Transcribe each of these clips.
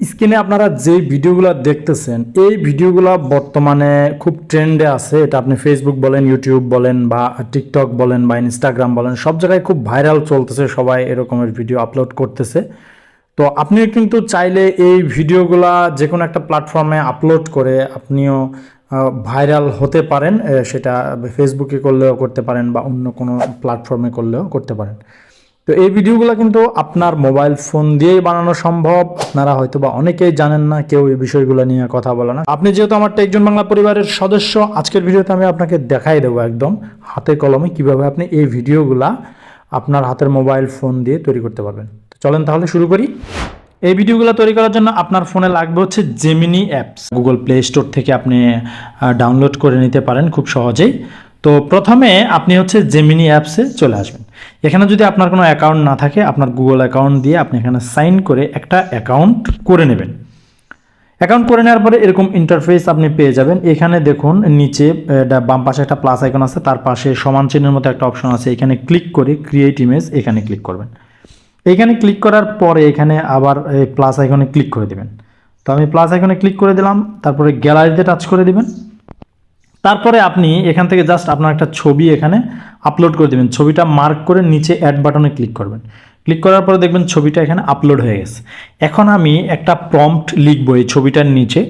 স্ক্রিনে আপনারা যে ভিডিওগুলো দেখতেছেন, এই ভিডিওগুলো বর্তমানে খুব ট্রেন্ডে আছে। এটা আপনি ফেসবুক বলেন ইউটিউব বলেন বা টিকটক বলেন বা ইনস্টাগ্রাম বলেন, সব জায়গায় খুব ভাইরাল চলতেছে, সবাই এরকমের ভিডিও আপলোড করতেছে। তো আপনিও কিন্তু চাইলে এই ভিডিওগুলা যে কোনো একটা প্ল্যাটফর্মে আপলোড করে আপনিও ভাইরাল হতে পারেন সেটা ফেসবুকে করলেও করতে পারেন বা অন্য কোনো প্ল্যাটফর্মে করলেও করতে পারেন। তো এই ভিডিওগুলো কিন্তু আপনার মোবাইল ফোন দিয়েই বানানো সম্ভব। আপনারা হয়তো বা অনেকেই জানেন না, কেউ এই বিষয়গুলো নিয়ে কথা বলে না। আপনি যেহেতু আমার টেকজন বাংলা পরিবারের সদস্য, আজকের ভিডিওতে আমি আপনাকে দেখাই দেবো একদম হাতে কলমে কীভাবে আপনি এই ভিডিওগুলা আপনার হাতের মোবাইল ফোন দিয়ে তৈরি করতে পারবেন। চলেন তাহলে শুরু করি। এই ভিডিওগুলো তৈরি করার জন্য আপনার ফোনে লাগবে হচ্ছে Gemini apps Google Play Store থেকে আপনি ডাউনলোড করে নিতে পারেন খুব সহজেই। তো প্রথমে আপনি হচ্ছে জেমিনি অ্যাপসে চলে আসবেন। এখানে যদি আপনার কোনো অ্যাকাউন্ট না থাকে, আপনার গুগল অ্যাকাউন্ট দিয়ে আপনি এখানে সাইন করে একটা অ্যাকাউন্ট করে নেবেন। অ্যাকাউন্ট করে নেওয়ার পরে এরকম ইন্টারফেস আপনি পেয়ে যাবেন। এখানে দেখুন, নিচে বাম পাশে একটা প্লাস আইকন আছে, তার পাশে সমান চিহ্নের মতো একটা অপশন আছে। এখানে ক্লিক করে ক্রিয়েট ইমেজ এখানে ক্লিক করবেন। এখানে ক্লিক করার পরে এখানে আবার প্লাস আইকনে ক্লিক করে দেবেন। তো আমি প্লাস আইকনে ক্লিক করে দিলাম, তারপরে গ্যালারিতে টাচ করে দিবেন। তারপরে আপনি এখান থেকে জাস্ট আপনার একটা ছবি এখানে আপলোড করে দেবেন। ছবিটা মার্ক করে নিচে অ্যাড বাটনে ক্লিক করবেন। ক্লিক করার পরে দেখবেন ছবিটা এখানে আপলোড হয়ে গেছে। এখন আমি একটা প্রম্পট লিখব এই ছবিটার নিচে।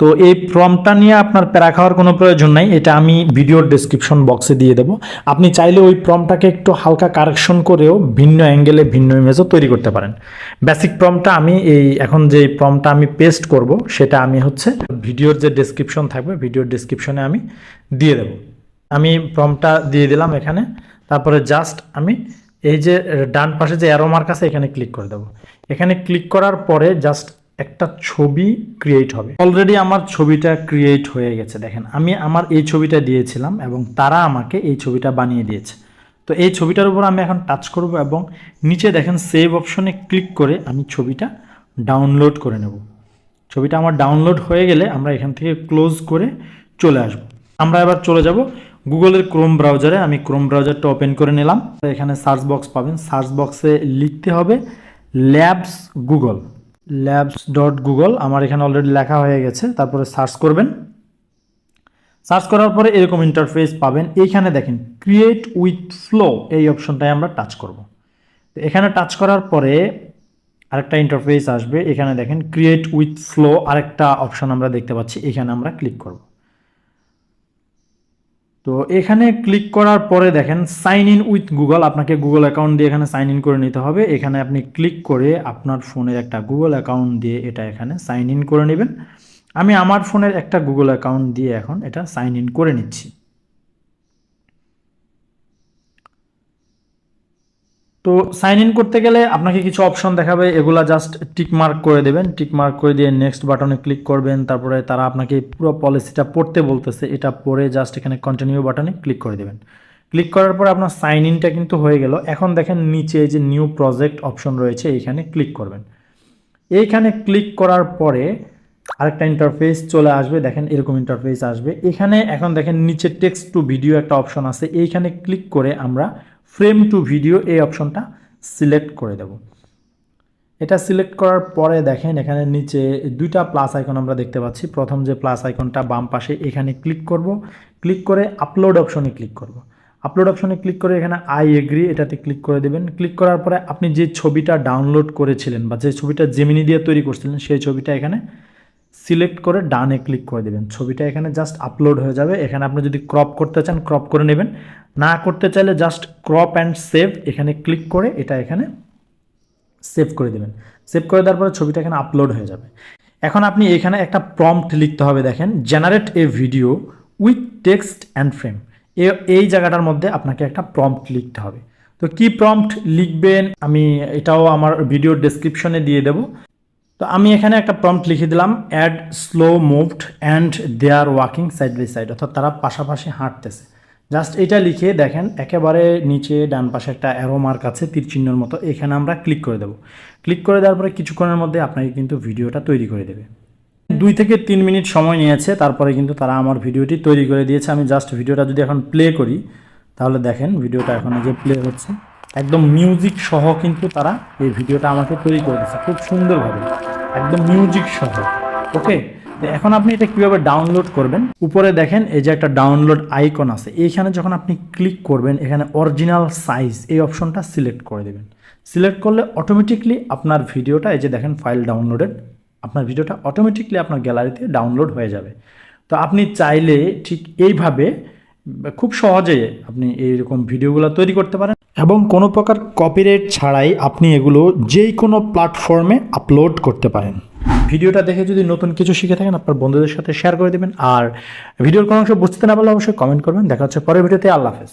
তো এই প্রম্পটটা নিয়ে আপনার প্যারা খাওয়ার কোনো প্রয়োজন নাই, এটা আমি ভিডিওর ডেসক্রিপশন বক্সে দিয়ে দেবো। আপনি চাইলে ওই প্রম্পটাকে একটু হালকা কারেকশন করেও ভিন্ন অ্যাঙ্গেলে ভিন্ন ইমেজও তৈরি করতে পারেন। বেসিক প্রম্পটটা আমি এই এখন যে প্রম্পটটা আমি পেস্ট করব, সেটা আমি হচ্ছে ভিডিওর যে ডেসক্রিপশন থাকবে ভিডিওর ডেসক্রিপশনে আমি দিয়ে দেবো। আমি প্রম্পটটা দিয়ে দিলাম এখানে। তারপরে জাস্ট আমি এই যে ডান পাশে যে অ্যারো মার্ক আছে, এখানে ক্লিক করে দেবো। এখানে ক্লিক করার পরে জাস্ট একটা ছবি ক্রিয়েট হবে। অলরেডি আমার ছবিটা ক্রিয়েট হয়ে গেছে, দেখেন। আমি আমার এই ছবিটা দিয়েছিলাম এবং তারা আমাকে এই ছবিটা বানিয়ে দিয়েছে। তো এই ছবিটার উপর আমি এখন টাচ করব এবং নিচে দেখেন সেভ অপশনে ক্লিক করে আমি ছবিটা ডাউনলোড করে নেব। ছবিটা আমার ডাউনলোড হয়ে গেলে আমরা এখান থেকে ক্লোজ করে চলে আসব। আমরা এবার চলে যাব গুগলের ক্রোম ব্রাউজারে আমি ক্রোম ব্রাউজারটা ওপেন করে নিলাম। এখানে সার্চ বক্স পাবেন। সার্চ বক্সে লিখতে হবে labs Google. Labs dot Google. আমার এখানে অলরেডি লেখা হয়ে গেছে। তারপরে সার্চ করবেন। সার্চ করার পরে এরকম ইন্টারফেস পাবেন। এইখানে দেখেন ক্রিয়েট উইথ ফ্লো এই অপশনটায় আমরা টাচ করব। এখানে টাচ করার পরে আরেকটা ইন্টারফেস আসবে। এখানে দেখেন ক্রিয়েট উইথ ফ্লো আরেকটা অপশন আমরা দেখতে পাচ্ছি। এখানে আমরা ক্লিক করব। তো এখানে ক্লিক করার পরে দেখেন সাইন ইন উইথ গুগল আপনাকে গুগল অ্যাকাউন্ট দিয়ে এখানে সাইন ইন করে নিতে হবে। এখানে আপনি ক্লিক করে আপনার ফোনের একটা গুগল অ্যাকাউন্ট দিয়ে এটা এখানে সাইন ইন করে নেবেন। আমি আমার ফোনের একটা গুগল অ্যাকাউন্ট দিয়ে এখন এটা সাইন ইন করে নিচ্ছি। তো সাইন ইন করতে গেলে আপনাকে কিছু অপশন দেখাবে, এগুলা জাস্ট টিক মার্ক করে দেবেন। টিক মার্ক করে দিয়ে নেক্সট বাটনে ক্লিক করবেন, তারপরে তারা আপনাকে পুরো পলিসিটা পড়তে বলতেছে, এটা পড়ে জাস্ট এখানে কন্টিনিউ বাটনে ক্লিক করে দেবেন। ক্লিক করার পরে আপনার সাইন ইনটা কিন্তু হয়ে গেল। এখন দেখেন নিচে যে নিউ প্রজেক্ট অপশন রয়েছে, এইখানে ক্লিক করবেন। এইখানে ক্লিক করার পরে আরেকটা ইন্টারফেস চলে আসবে, দেখেন এরকম ইন্টারফেস আসবে। এখানে এখন দেখেন নিচে টেক্সট টু ভিডিও একটা অপশন আছে, এইখানে ক্লিক করে আমরা ফ্রেম টু ভিডিও এই অপশনটা সিলেক্ট করে দেব। এটা সিলেক্ট করার পরে দেখেন এখানে নিচে দুইটা প্লাস আইকন আমরা দেখতে পাচ্ছি। প্রথম যে প্লাস আইকনটা বাম পাশে এখানে ক্লিক করব। ক্লিক করে আপলোড অপশনে ক্লিক করব। আপলোড অপশনে ক্লিক করে এখানে আই এগ্রি এটাতে ক্লিক করে দেবেন। ক্লিক করার পরে আপনি যে ছবিটা ডাউনলোড করেছিলেন বা যে ছবিটা জেমিনি দিয়ে তৈরি করছিলেন, সেই ছবিটা এখানে সিলেক্ট করে ডানে ক্লিক করে দেবেন। ছবিটা এখানে জাস্ট আপলোড হয়ে যাবে। এখানে আপনি যদি ক্রপ করতে চান ক্রপ করে নেবেন। না করতে চাইলে জাস্ট ক্রপ অ্যান্ড সেভ এখানে ক্লিক করে এটা এখানে সেভ করে দেবেন। সেভ করে দেওয়ার পরে ছবিটা এখানে আপলোড হয়ে যাবে। এখন আপনি এখানে একটা প্রম্পট লিখতে হবে দেখেন। Generate a video with text and frame এই জায়গাটার মধ্যে আপনাকে একটা প্রম্পট লিখতে হবে। তো কি প্রম্পট লিখবেন আমি এটাও আমার ভিডিও ডেসক্রিপশনে দিয়ে দেবো। তো আমি এখানে একটা প্রম্পট লিখে দিলাম add slow moved and they are walking side by side অর্থাৎ তারা পাশাপাশি হাঁটতেছে। জাস্ট এটা লিখে দেখেন, একেবারে নিচে ডান পাশে একটা অ্যারো মার্ক আছে, তীর চিহ্নর মতো, এখানে আমরা ক্লিক করে দেবো। ক্লিক করে দেওয়ার পরে কিছুক্ষণের মধ্যে আপনাকে কিন্তু ভিডিওটা তৈরি করে দেবে। দুই থেকে তিন মিনিট সময় নিয়েছে, তারপরে কিন্তু তারা আমার ভিডিওটি তৈরি করে দিয়েছে। আমি জাস্ট ভিডিওটা যদি এখন প্লে করি, তাহলে দেখেন ভিডিওটা এখন যে প্লে হচ্ছে। একদম মিউজিক সহ কিন্তু তারা এই ভিডিওটা আমাকে তৈরি করে দিচ্ছে খুব সুন্দরভাবে। একদম মিউজিক সহ ওকে এখন আপনি এটা কীভাবে ডাউনলোড করবেন? উপরে দেখেন, এই যে একটা ডাউনলোড আইকন আছে, এইখানে যখন আপনি ক্লিক করবেন, এখানে অরিজিনাল সাইজ এই অপশনটা সিলেক্ট করে দেবেন। সিলেক্ট করলে অটোমেটিকলি আপনার ভিডিওটা এই যে দেখেন ফাইল ডাউনলোডেড আপনার ভিডিওটা অটোমেটিকলি আপনার গ্যালারিতে ডাউনলোড হয়ে যাবে। তো আপনি চাইলে ঠিক এইভাবে, খুব সহজে আপনি এইরকম ভিডিওগুলো তৈরি করতে পারেন। এবং কোনো প্রকার কপিরাইট ছাড়াই আপনি এগুলো যেই কোনো প্ল্যাটফর্মে আপলোড করতে পারেন। ভিডিওটা দেখে যদি নতুন কিছু শিখে থাকেন, আপনার বন্ধুদের সাথে শেয়ার করে দেবেন। আর ভিডিওর কোনো অংশ বুঝতে না পারলে অবশ্যই কমেন্ট করবেন। দেখা হচ্ছে পরের ভিডিওতে। আল্লাহ হাফেজ।